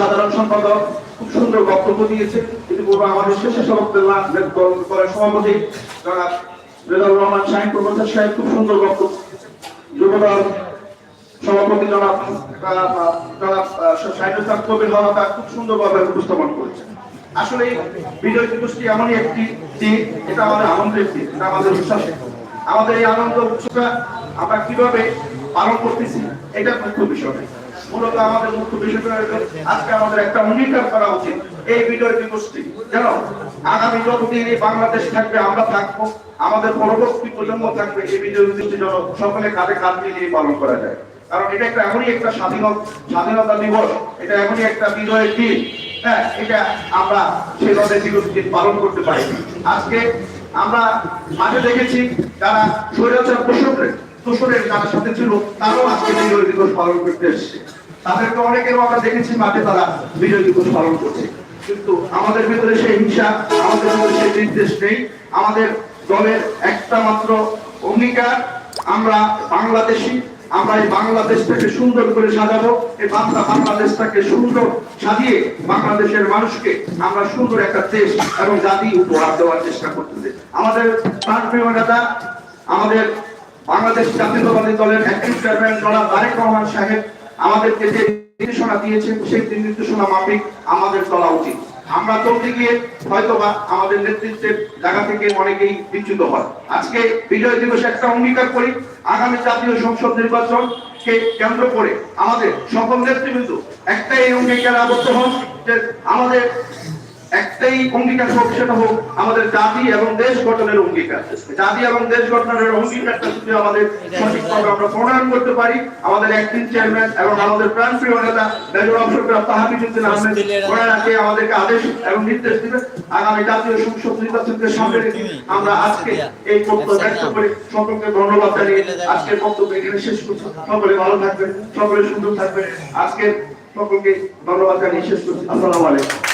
সাধারণ সম্পাদক, খুব সুন্দর বক্তব্য দিয়েছে ইতিপূর্বে আমাদের শেষে সভাপতিল্লাহ দলের সভাপতি রহমান শাহিন প্রফেসর সাহেব, খুব সুন্দর বক্তব্য। যুবদল সভাপতি জনাব জনাব সাহিত্য কবির হওয়া খুব সুন্দরভাবে উপস্থাপন করেছেন। আসলে বিজয় দিবসটি এমনই একটি দিন, এটা আমাদের আনন্দের দিন, এটা আমাদের উৎসাহের আমাদের এই আনন্দ উৎসবটা আমরা কীভাবে পালন করতেছি, এটা মুখ্য বিষয়। মূলত আমাদের মুখ্য বিষয়টা আজকে আমাদের একটা অঙ্গীকার করা উচিত এই বিজয় দিবসটি। যেন আগামী যতদিন এই বাংলাদেশ থাকবে, আমরা থাকব, আমাদের পরবর্তী প্রজন্ম থাকবে, এই বিজয় দিবসটি যেন সকলে কাঁধে কাঁধ মিলিয়ে পালন করা যায়। কারণ এটা একটা এমনই একটা স্বাধীনতা স্বাধীনতা দিবস, এটা এমনই একটা বিজয়ের দিন। হ্যাঁ এটা আমরা সেভাবে দিন পালন করতে পারি আজকে আমরা মাঝে দেখেছি যারা স্বৈরাচার দোষরের দোষরের যারা সাথে ছিল, তারাও আজকে বিজয় দিবস পালন করতে এসেছে। তাদেরকে অনেকেরও আমরা দেখেছি মাঠে তারা বিজয় দিবস পালন করছে। কিন্তু আমাদের ভিতরে সেই হিংসা, আমাদের ভিতরে সেই নির্দেশ নেই। আমাদের দলের একটা মাত্র অঙ্গীকার, আমরা বাংলাদেশি আমরা এই বাংলাদেশটাকে সুন্দর করে সাজাবো, এই বাংলা বাংলাদেশটাকে সুন্দর সাজিয়ে বাংলাদেশের মানুষকে আমরা সুন্দর একটা দেশ এবং জাতি উপহার দেওয়ার চেষ্টা করতেছে। আমাদের প্রাণপ্রিয় নেতা, আমাদের বাংলাদেশ জাতীয়তাবাদী দলের অ্যাক্টিভ চেয়ারম্যান জনাব তারেক রহমান সাহেব আমাদেরকে যে নির্দেশনা দিয়েছেন, সেই নির্দেশনা মাফিক আমাদের চলা উচিত। আমরা চলতে গিয়ে হয়তোবা আমাদের নেতৃত্বের জায়গা থেকে অনেকেই বিচ্যুত হয়। আজকে বিজয় দিবস একটা অঙ্গীকার করি, আগামী জাতীয় সংসদ নির্বাচনকে কেন্দ্র করে আমাদের সকল নেতৃবৃন্দ একটাই অঙ্গীকার আবদ্ধ হন যে আমাদের একটাই অঙ্গীকার হোক সেটা হোক, আমাদের জাতি এবং দেশ গঠনের অঙ্গীকার। জাতি এবং দেশ গঠনের অঙ্গীকারটা যদি আমাদের সঠিকভাবে আমরা প্রণয়ন করতে পারি। আমাদের একদিন চেয়ারম্যান এবং আমাদের প্রাণপ্রিয় নেতা মেজর অফিসার তাহাবিজুদ্দিন আহমেদ ওনারাকে আমাদেরকে আদেশ এবং নির্দেশ দিবে আগামী জাতীয় সংসদ নির্বাচনকে সামনে রেখে আমরা আজকে এই বক্তব্য ব্যক্ত করে সকলকে ধন্যবাদ জানিয়ে আজকের বক্তব্য এখানে শেষ করছি। সকলে ভালো থাকবেন, সকলে সুন্দর থাকবেন। আজকে সকলকে ধন্যবাদ জানিয়ে শেষ করছি। আসসালামু আলাইকুম।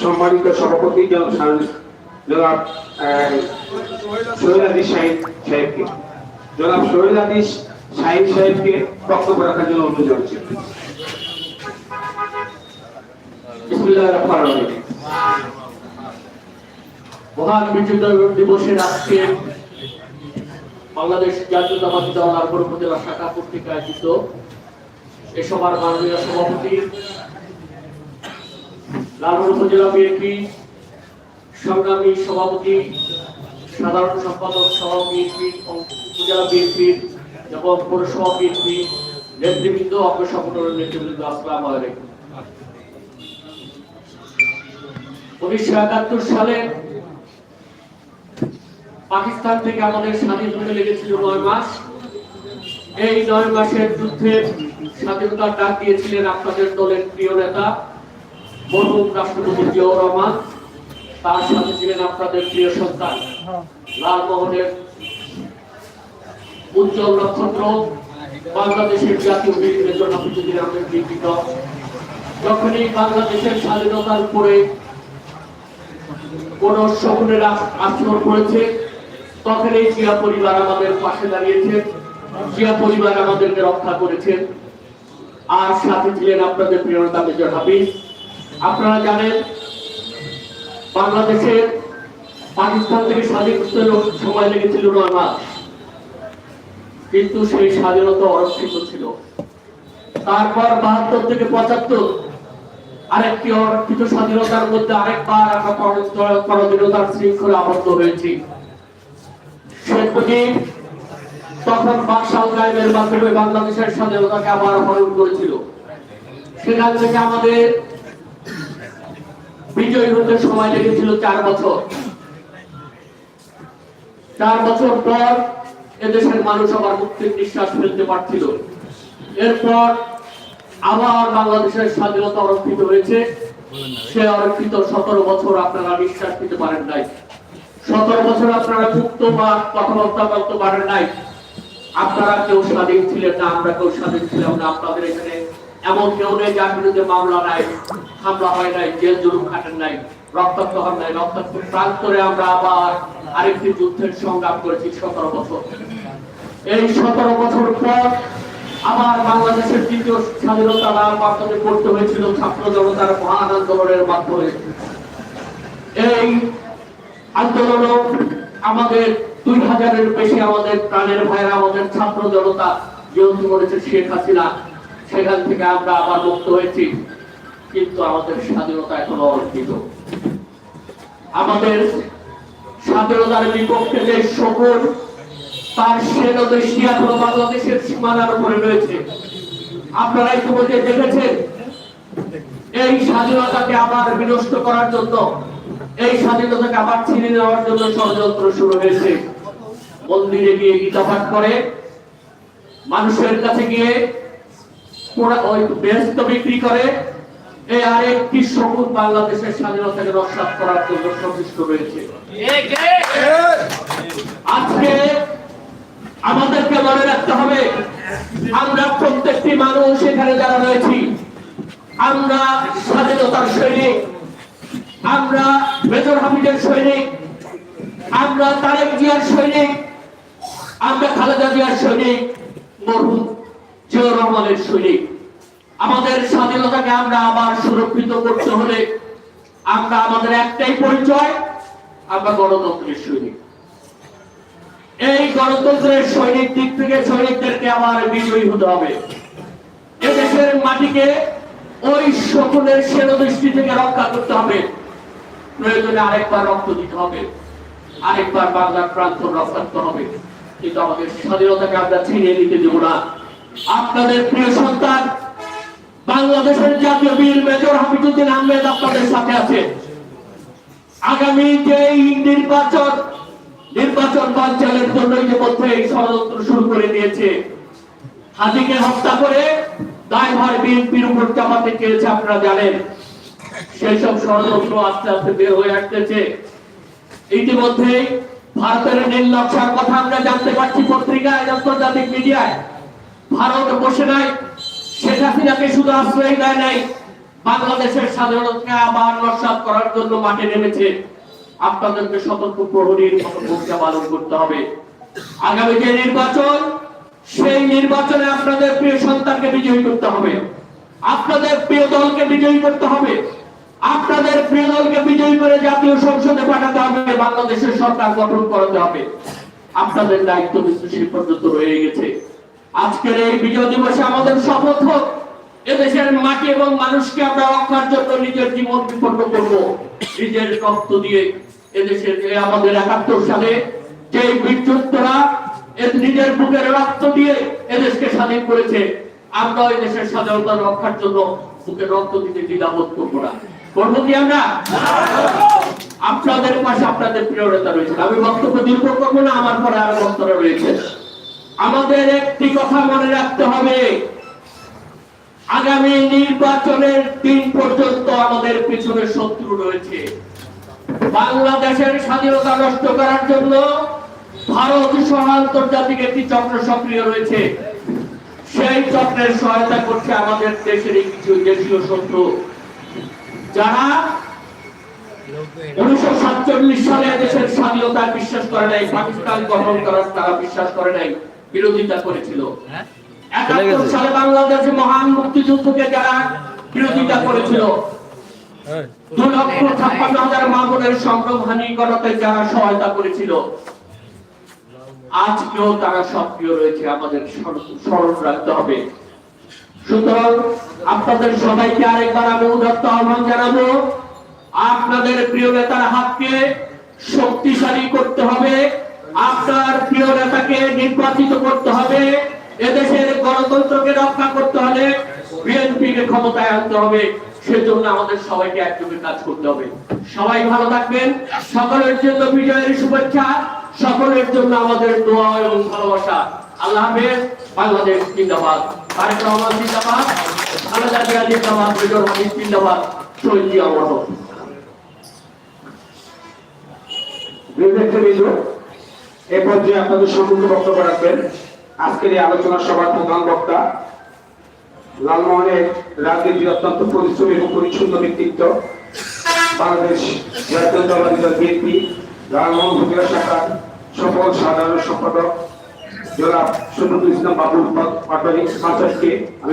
সম্মানিত সভাপতি জনাব সোহেল সাহেব সাহেবকে। জনাব আলী সাহেব সাহেবকে বক্তব্য রাখার জন্য অনুরোধ রহিম। মহান বিজয় দিবসের আজকে বাংলাদেশ জাতীয়তাবাদী দল আরবর উপজেলা শাখা কর্তৃক আয়োজিত এ সভার মাননীয় সভাপতি লালপুর উপজেলা বিএনপি সংগ্রামী সভাপতি, সাধারণ সম্পাদক সহ বিএনপি উপজেলা এবং পৌরসভা বিএনপি নেতৃবৃন্দ নেতৃবৃন্দ, আসসালামু উনিশশো একাত্তর সালে পাকিস্তান থেকে আমাদের স্বাধীন হতে লেগেছিল নয় মাস। এই নয় মাসের যুদ্ধে স্বাধীনতার ডাক দিয়েছিলেন আপনাদের দলের প্রিয় নেতা মরহুম রাষ্ট্রপতি জিয়াউর রহমান, তার সাথে ছিলেন আপনাদের প্রিয় সন্তান, লালমোহনের উজ্জ্বল নক্ষত্র, বাংলাদেশের জাতীয় বীর মেজর হাফিজুদ্দিন আহমেদ বিকৃত যখনই বাংলাদেশের স্বাধীনতার উপরে কোন শকুনের আচরণ করেছে তখন এই জিয়া পরিবার আমাদের পাশে দাঁড়িয়েছে, জিয়া পরিবার আমাদেরকে রক্ষা করেছেন আর সাথে ছিলেন আপনাদের প্রিয় নেতা মেজর হাফিজ। আপনারা জানেন, বাংলাদেশের পাকিস্তান থেকে স্বাধীন সময় লেগেছিল নয় মাস, কিন্তু সেই স্বাধীনতা অরক্ষিত ছিল। তারপর বাহাত্তর থেকে পঁচাত্তর আরেকটি অরক্ষিত স্বাধীনতার মধ্যে আরেকবার আমরা পর- পরাধীনতার শৃঙ্খলে আবদ্ধ হয়েছি। তখন বাকশাল গায়েবের মাধ্যমে বাংলাদেশের স্বাধীনতাকে আবার হরণ করেছিল। সেখান থেকে আমাদের বিজয়ী হতে সময় লেগেছিল চার বছর। চার বছর পর এদেশের মানুষ আবার মুক্তির নিঃশ্বাস ফেলতে পারছিল। এরপর আবার বাংলাদেশের স্বাধীনতা অরক্ষিত হয়েছে। সে অরক্ষিত সতেরো বছর আপনারা নিঃশ্বাস নিতে পারেন নাই। সতেরো বছর আপনারা মুক্ত বা কথাবার্তা বলতে পারেন নাই। আপনারা কেউ স্বাধীন ছিলেন না, আমরা কেউ স্বাধীন ছিলাম না, আপনাদের এখানে এমন কেউ নেই যার বিরুদ্ধে মামলা নাই, হামলা হয় নাই, জেল জুলুম খাটেন নাই, রক্তাক্ত হন নাই, রক্তাক্ত প্রান্তরে আমরা আবার আরেকটি যুদ্ধের সংগ্রাম করেছি সতেরো বছর। এই সতেরো বছর পর আবার বাংলাদেশের দ্বিতীয় স্বাধীনতা লাভ মাধ্যমে করতে হয়েছিল ছাত্র জনতার মহান আন্দোলনের মাধ্যমে। এই আন্দোলন আমাদের দুই হাজারের বেশি আমাদের প্রাণের ভাইরা আমাদের ছাত্র জনতা যেহেতু করেছে শেখ হাসিনা সেখান থেকে আমরা আবার মুক্ত হয়েছি। কিন্তু আমাদের স্বাধীনতা এখনও অর্জিত আমাদের স্বাধীনতার বিপক্ষে যে সকল তার সেনাদৃষ্টি এখনও বাংলাদেশের সীমানার উপরে রয়েছে। আপনারা ইতিমধ্যে দেখেছেন, এই স্বাধীনতাকে আবার বিনষ্ট করার জন্য, এই স্বাধীনতাকে আবার ছিনে নেওয়ার জন্য ষড়যন্ত্র শুরু হয়েছে। মন্দিরে গিয়ে গীতা পাঠ করে, মানুষের কাছে গিয়ে ওই ব্যস্ত বিক্রি করে। এই আরেকটি সবুজ বাংলাদেশের স্বাধীনতাকে রক্ষা করার জন্য সচেষ্ট রয়েছে। আজকে আমাদেরকে মনে রাখতে হবে আমরা প্রত্যেকটি মানুষ এখানে যারা রয়েছি আমরা স্বাধীনতার সৈনিক আমরা মেজর হামিদের সৈনিক আমরা তারেক জিয়ার সৈনিক আমরা খালেদা জিয়ার সৈনিক মরহুম রহমানের সৈনিক আমাদের স্বাধীনতাকে আমরা আবার সুরক্ষিত করতে হলে আমরা আমাদের একটাই পরিচয়, আমরা গণতন্ত্রের সৈনিক। এই গণতন্ত্রের সৈনিক দিক থেকে সৈনিকদেরকে আবার বিজয়ী হতে হবে। এদেশের মাটিকে ওই সকলের সেনদৃষ্টি থেকে রক্ষা করতে হবে। প্রয়োজনে আরেকবার রক্ত দিতে হবে। আরেকবার বাংলার প্রান্ত রক্ষা করতে হবে। কিন্তু আমাদের স্বাধীনতাকে আমরা ছিনিয়ে নিতে দেব না। আপনাদের প্রিয় সন্তান, বাংলাদেশের জাতীয় বীর মেজর হাফিজুদ্দিন আহমেদ আপনাদের সাথে আছে। আগামী যে নির্বাচন নির্বাচন বাঞ্চালের জন্য ইতিমধ্যে এই ষড়যন্ত্র শুরু করে দিয়েছে। হাতিকে হত্যা করে দায়ভার বিএনপির উপর চাপাতে চেয়েছে, আপনারা জানেন। সেই সব ষড়যন্ত্র আস্তে আস্তে বের হয়ে আসতেছে। ইতিমধ্যে ভারতের নীল নকশার কথা আমরা জানতে পারছি পত্রিকায়, আন্তর্জাতিক মিডিয়ায়। ভারত বসে নাই, শেখ হাসিনাকে শুধু আশ্রয় দেয় নাই, বাংলাদেশের স্বাধীনতাকে আবার নস্বাত করার জন্য মাঠে নেমেছে। আপনাদেরকে সতর্ক প্রহরীর মতো ভূমিকা পালন করতে হবে। আগামী যে নির্বাচন, সেই নির্বাচনে আপনাদের প্রিয় সন্তানকে বিজয়ী করতে হবে। আপনাদের প্রিয় দলকে বিজয়ী করতে হবে। আপনাদের প্রিয় দলকে বিজয়ী করে জাতীয় সংসদে পাঠাতে হবে, বাংলাদেশের সরকার গঠন করাতে হবে। আপনাদের দায়িত্ব সেই পর্যন্ত রয়ে গেছে। আজকের এই বিজয় দিবসে আমাদের শপথ হোক, এদেশের মাটি এবং মানুষকে আমরা রক্ষার জন্য নিজের জীবন বিপন্ন করব। নিজের রক্ত দিয়ে এদেশের আমাদের একাত্তর সালে যে বিদ্যুৎরা নিজের বুকের রক্ত দিয়ে এদেশকে স্বাধীন করেছে, আমরা এই দেশের স্বাধীনতা রক্ষার জন্য বুকের রক্ত দিতে দ্বিধাবোধ করব না। করব কি আমরা? আপনাদের পাশে আপনাদের প্রিয় নেতা রয়েছে আমি বক্তব্য দীর্ঘ করব না, আমার পরে আরও বক্তব্য রয়েছে। আমাদের একটি কথা মনে রাখতে হবে। আগামী নির্বাচনের দিন পর্যন্ত আমাদের পিছনে শত্রু রয়েছে। বাংলাদেশের স্বাধীনতা নষ্ট করার জন্য ভারত সহ আন্তর্জাতিক একটি চক্র সক্রিয় রয়েছে। সেই চক্রের সহায়তা করছে আমাদের দেশের এই কিছু দেশীয় শত্রু। যারা উনিশশো সাতচল্লিশ সালে দেশের স্বাধীনতা বিশ্বাস করে নাই, পাকিস্তান গঠন করার তারা বিশ্বাস করে নাই। বিরোধিতা করেছিল। একাত্তর সালে বাংলাদেশে মহান মুক্তিযুদ্ধকে যারা বিরোধিতা করেছিল দু লক্ষ ছাপ্পান্ন হাজার মা বোনের করাতে যারা সহায়তা করেছিল আজকেও তারা সক্রিয় রয়েছে। আমাদের স্মরণ- স্মরণ রাখতে হবে। সুতরাং আপনাদের সবাইকে আরেকবার আমি উদাত্ত আহ্বান জানাব আপনাদের প্রিয় নেতার হাতকে শক্তিশালী করতে হবে। আপনার প্রিয় নেতাকে নির্বাচিত করতে হবে, এদেশের গণতন্ত্রকে রক্ষা করতে হলে বিএনপিকে ক্ষমতায় আনতে হবে। সেজন্য আমাদের সবাইকে একযোগে কাজ করতে হবে। সবাই ভালো থাকবেন। সকলের জন্য বিজয়ের শুভেচ্ছা, সকলের জন্য আমাদের দোয়া এবং ভালোবাসা। আল্লাহ হাফেজ, বাংলাদেশ জিন্দাবাদ। তারেক রহমান জিন্দাবাদ খালেদা জিয়া জিন্দাবাদ মেজর হামিদ জিন্দাবাদ, শহীদ জিয়া অমর এ পর্যায়ে আপনাদের বক্তব্য রাখবেন। আজকের এই আলোচনা সভার প্রধান বক্তা লালমোহনের অত্যন্ত পরিশ্রমী এবং পরিচ্ছন্ন ব্যক্তিত্ব, বাংলাদেশ জাতীয়তাবাদী দল বিএনপি, লালমোহন শাখার সফল সাধারণ সম্পাদক জনাব শফিকুল ইসলাম বাবুল মাস্টারকে আমি